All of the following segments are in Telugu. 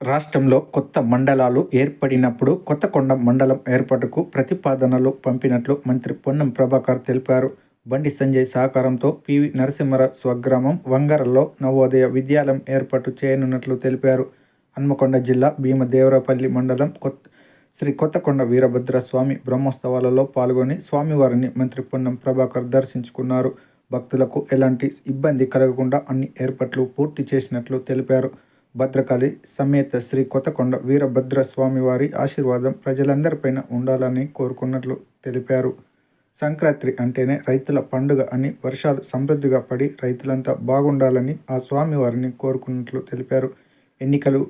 రాష్ట్రంలో కొత్త మండలాలు ఏర్పడినప్పుడు కొత్తకొండ మండలం ఏర్పాటుకు ప్రతిపాదనలు పంపినట్లు మంత్రి పొన్నం ప్రభాకర్ తెలిపారు. బండి సంజయ్ సహకారంతో పివి నరసింహరావు స్వగ్రామం వంగరలో నవోదయ విద్యాలయం ఏర్పాటు చేయనున్నట్లు తెలిపారు. హన్మకొండ జిల్లా భీమదేవరపల్లి మండలం కొత్త శ్రీ కొత్తకొండ వీరభద్ర స్వామి బ్రహ్మోత్సవాలలో పాల్గొని స్వామివారిని మంత్రి పొన్నం ప్రభాకర్ దర్శించుకున్నారు. భక్తులకు ఎలాంటి ఇబ్బంది కలగకుండా అన్ని ఏర్పాట్లు పూర్తి చేసినట్లు తెలిపారు. భద్రకాళి సమేత శ్రీ కొత్తకొండ వీరభద్ర స్వామివారి ఆశీర్వాదం ప్రజలందరిపైన ఉండాలని కోరుకున్నట్లు తెలిపారు. సంక్రాంతి అంటేనే రైతుల పండుగ అని వర్షాలు సమృద్ధిగా పడి రైతులంతా బాగుండాలని ఆ స్వామివారిని కోరుకున్నట్లు తెలిపారు. ఎన్నికలు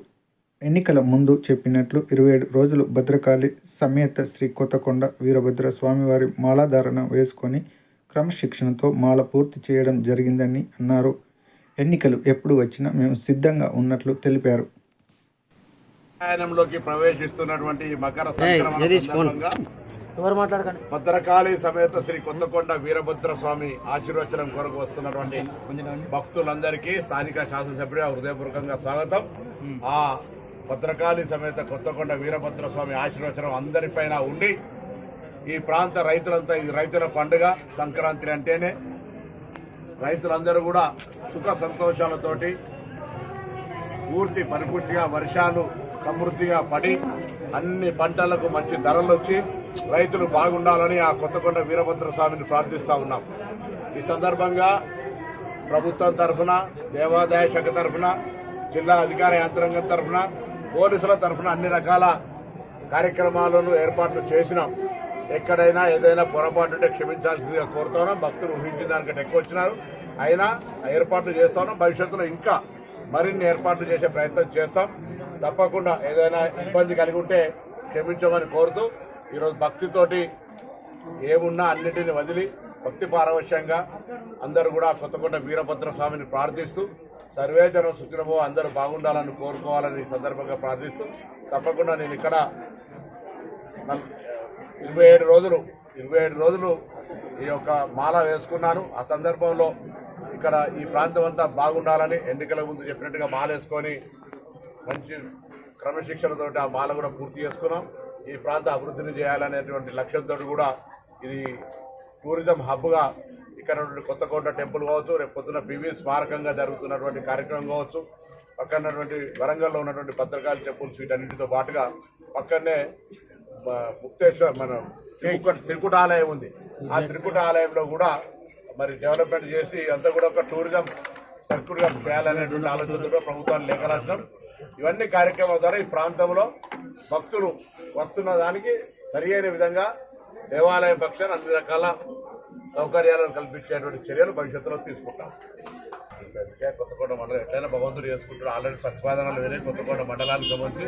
ఎన్నికల ముందు చెప్పినట్లు ఇరవై ఏడు రోజులు భద్రకాళి సమేత శ్రీ కొత్తకొండ వీరభద్ర స్వామివారి మాలాధారణ వేసుకొని క్రమశిక్షణతో మాల పూర్తి చేయడం జరిగిందని అన్నారు. ఎన్నికలు ఎప్పుడు వచ్చినా మేము సిద్ధంగా ఉన్నట్లు తెలిపారు. ఆయనంలోకి ప్రవేశిస్తున్నటువంటి ఈ మకర సంక్రమణ జగదీష్ ఫోన్. సందర్భంగా ఎవరు మాట్లాడకండి. భద్రకాళి సమేత శ్రీ కొత్తకొండ వీరభద్ర స్వామి ఆశీర్వచనం కొరకు వస్తున్నటువంటి భక్తులందరికీ స్థానిక శాసనసభ్యుడిగా హృదయపూర్వకంగా స్వాగతం. ఆ భద్రకాళి సమేత కొత్తకొండ వీరభద్ర స్వామి ఆశీర్వచనం అందరిపైన ఉండి ఈ ప్రాంత రైతులంతా ఈ రైతుల పండుగ సంక్రాంతి అంటేనే రైతులందరూ కూడా సుఖ సంతోషాలతోటి పూర్తి పరిపూర్తిగా వర్షాలు సమృద్ధిగా పడి అన్ని పంటలకు మంచి ధరలు వచ్చి రైతులు బాగుండాలని ఆ కొత్తకొండ వీరభద్ర స్వామిని ఉన్నాం. ఈ సందర్భంగా ప్రభుత్వం తరఫున దేవాదాయ శాఖ తరఫున జిల్లా అధికార యంత్రాంగం తరఫున పోలీసుల తరఫున అన్ని రకాల కార్యక్రమాలను ఏర్పాట్లు చేసినాం. ఎక్కడైనా ఏదైనా పొరపాటు ఉంటే క్షమించాల్సిందిగా కోరుతున్నాం. భక్తులు ఊహించిన దానికంటే ఎక్కువ వచ్చినారు. అయినా ఏర్పాట్లు చేస్తున్నాం భవిష్యత్తులో ఇంకా మరిన్ని ఏర్పాట్లు చేసే ప్రయత్నం చేస్తాం. తప్పకుండా ఏదైనా ఇబ్బంది కలిగి ఉంటే క్షమించమని కోరుతూ ఈరోజు భక్తితోటి ఏమున్నా అన్నిటిని వదిలి భక్తి పారవశ్యంగా అందరూ కూడా కొత్తకొండ వీరభద్ర స్వామిని ప్రార్థిస్తూ సర్వేజనం సుఖినమో అందరూ బాగుండాలని కోరుకోవాలని సందర్భంగా ప్రార్థిస్తూ తప్పకుండా నేను ఇక్కడ ఇరవై ఏడు రోజులు ఇరవై ఏడు రోజులు ఈ యొక్క మాల వేసుకున్నాను. ఆ సందర్భంలో ఇక్కడ ఈ ప్రాంతం అంతా బాగుండాలని ఎన్నికల ముందు చెప్పినట్టుగా మాల వేసుకొని మంచి క్రమశిక్షణతో ఆ మాల కూడా పూర్తి చేసుకున్నాం. ఈ ప్రాంత అభివృద్ధిని చేయాలనేటువంటి లక్ష్యంతో కూడా ఇది టూరిజం హబ్గా ఇక్కడ కొత్తకోట టెంపుల్ కావచ్చు రేపు పొద్దున పివి స్మారకంగా జరుగుతున్నటువంటి కార్యక్రమం కావచ్చు పక్కనటువంటి వరంగల్లో ఉన్నటువంటి భద్రకాళి టెంపుల్స్ వీటన్నిటితో పాటుగా పక్కనే ముక్తేశ్వర్ మన తిరుకుట ఆలయం ఉంది. ఆ తిరుకుటాలయంలో కూడా మరి డెవలప్మెంట్ చేసి అంతా కూడా ఒక టూరిజం సర్కుల్గా చేయాలనేటువంటి ఆలోచనతో ప్రభుత్వాన్ని లేఖ రాసినాం. ఇవన్నీ కార్యక్రమాల ద్వారా ఈ ప్రాంతంలో భక్తులు వస్తున్న దానికి సరియైన విధంగా దేవాలయం పక్షాన్ని అన్ని రకాల సౌకర్యాలను కల్పించేటువంటి చర్యలు భవిష్యత్తులో తీసుకుంటాం. కొత్తకోట మండలం ఎట్లయినా భగవంతుడు చేసుకుంటాడు. ఆల్రెడీ ప్రతిపాదనలు వేరే కొత్తకోట మండలానికి సంబంధించి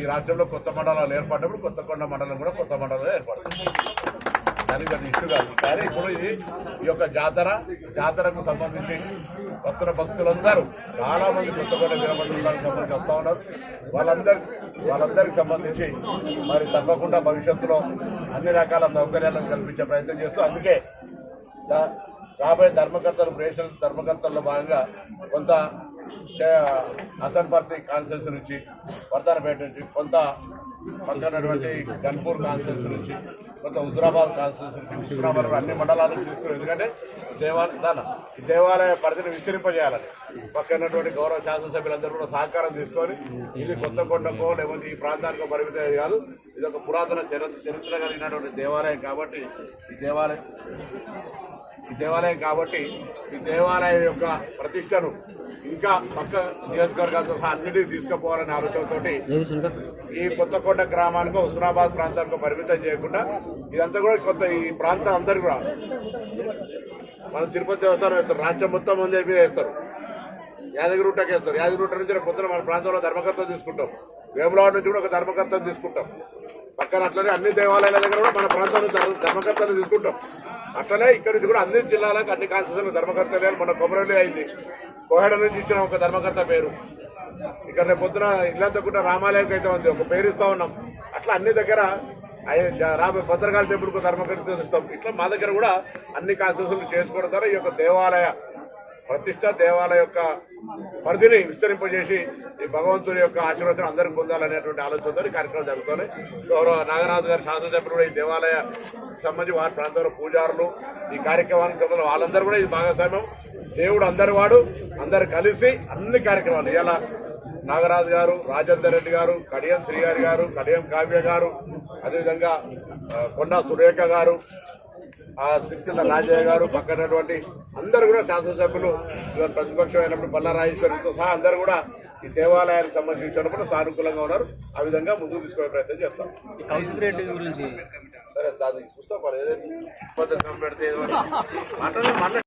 ఈ రాష్ట్రంలో కొత్త మండలాలు ఏర్పడినప్పుడు కొత్తకొండ మండలం కూడా కొత్త మండలం ఏర్పడుతుంది. దానికి అది ఇష్యూ కాదు. కానీ ఇప్పుడు ఇది ఈ యొక్క జాతర జాతరకు సంబంధించి వస్తున్న భక్తులందరూ చాలా మంది కొత్తకొండ వీరభద్రానికి సంబంధించి వస్తూ ఉన్నారు. వాళ్ళందరి వాళ్ళందరికి సంబంధించి మరి తప్పకుండా భవిష్యత్తులో అన్ని రకాల సౌకర్యాలను కల్పించే ప్రయత్నం చేస్తూ అందుకే రాబోయే ధర్మకర్తలు రేషన్ ధర్మకర్తల్లో భాగంగా కొంత చే- హసన్పర్తి కాన్స్టిట్యూన్సీ నుంచి వర్ధనపేట నుంచి కొంత పక్కనటువంటి గన్పూర్ కాన్స్టిట్యూన్సీ నుంచి కొంత హుజరాబాద్ కాన్స్టిట్యూన్సీ నుంచి హుజురాబాద్ అన్ని మండలాలను తీసుకుని ఎందుకంటే దేవాలయ ఈ దేవాలయ పరిధిని విస్తరింపజేయాలని పక్కనటువంటి గౌరవ శాసనసభ్యులందరూ కూడా సహకారం తీసుకొని ఇది కొత్తకొండకో లేకపోతే ఈ ప్రాంతానికో పరిమితం కాదు ఇది ఒక పురాతన చరిత్ర చరిత్ర కలిగినటువంటి దేవాలయం కాబట్టి ఈ దేవాలయం ఈ దేవాలయం కాబట్టి ఈ దేవాలయం యొక్క ప్రతిష్టను ఇంకా పక్క నియోజకవర్గాలతో సహా అన్నిటికీ తీసుకుపోవాలనే ఆలోచనతోటి ఈ కొత్తకొండ గ్రామానికి హుస్నాబాద్ ప్రాంతానికి పరిమితం చేయకుండా ఇదంతా కూడా కొత్త ఈ ప్రాంతం అందరు కూడా మనం తిరుపతి దేవస్థానం వేస్తారు. రాష్ట్రం మొత్తం మంది మీద వేస్తారు. యాదగిరిగుట్టకి వేస్తారు. యాదగిరిగుట్ట నుంచి పొద్దున మన ప్రాంతంలో ధర్మకర్తను తీసుకుంటాం. వేములవాడ నుంచి కూడా ఒక ధర్మకర్తను తీసుకుంటాం. పక్కన అట్లనే అన్ని దేవాలయాల దగ్గర కూడా మన ప్రాంతంలో ధర్మ- ధర్మకర్తను తీసుకుంటాం. అట్లనే ఇక్కడ నుంచి కూడా అన్ని జిల్లాలకు అన్ని కాన్స్టిట్యూషన్ ధర్మకర్తలే మన కొమరవెల్లి అయింది. కోహెడ నుంచి ఇచ్చిన ఒక ధర్మకర్త పేరు. ఇక్కడ రేపు పొద్దున ఇల్లంతా కూడా రామాలయంకి అయితే ఉంది. ఒక పేరు ఇస్తా ఉన్నాం. అట్లా అన్ని దగ్గర రాబోయే భద్రకాళి టెంపుల్కు ధర్మకర్త ఇస్తాం. ఇట్లా మా దగ్గర కూడా అన్ని కాన్స్టిట్యూషన్లు చేసుకోవడం ద్వారా ఈ యొక్క దేవాలయ ప్రతిష్ట దేవాలయ యొక్క పరిధిని విస్తరింపజేసి ఈ భగవంతుని యొక్క ఆశీర్వచనం అందరికి పొందాలనేటువంటి ఆలోచనతో ఈ కార్యక్రమం జరుగుతుంది. గౌరవ నాగరాజు గారి శాసనసభ్యులు కూడా ఈ దేవాలయ సంబంధించి వారి ప్రాంతంలో పూజారులు ఈ కార్యక్రమానికి సంబంధించిన వాళ్ళందరూ కూడా ఇది భాగస్వామ్యం. దేవుడు అందరి వాడు అందరు కలిసి అన్ని కార్యక్రమాలు ఇలా నాగరాజు గారు రాజేందర్ రెడ్డి గారు కడియం శ్రీగారి గారు కడియం కావ్య గారు అదేవిధంగా కొండా సురేఖ గారు ఆ సిరిసిల్ల రాజయ్య గారు పక్కనటువంటి అందరు కూడా శాసనసభ్యులు ప్రతిపక్షం అయినప్పుడు పల్లా రాజేశ్వరితో సహా అందరు కూడా ఈ దేవాలయానికి సంబంధించిన విషయంలో కూడా సానుకూలంగా ఉన్నారు ఆ విధంగా ముందుకు తీసుకునే ప్రయత్నం చేస్తాం సరే దాన్ని చూస్తాం పర్లేదు. పెడితే.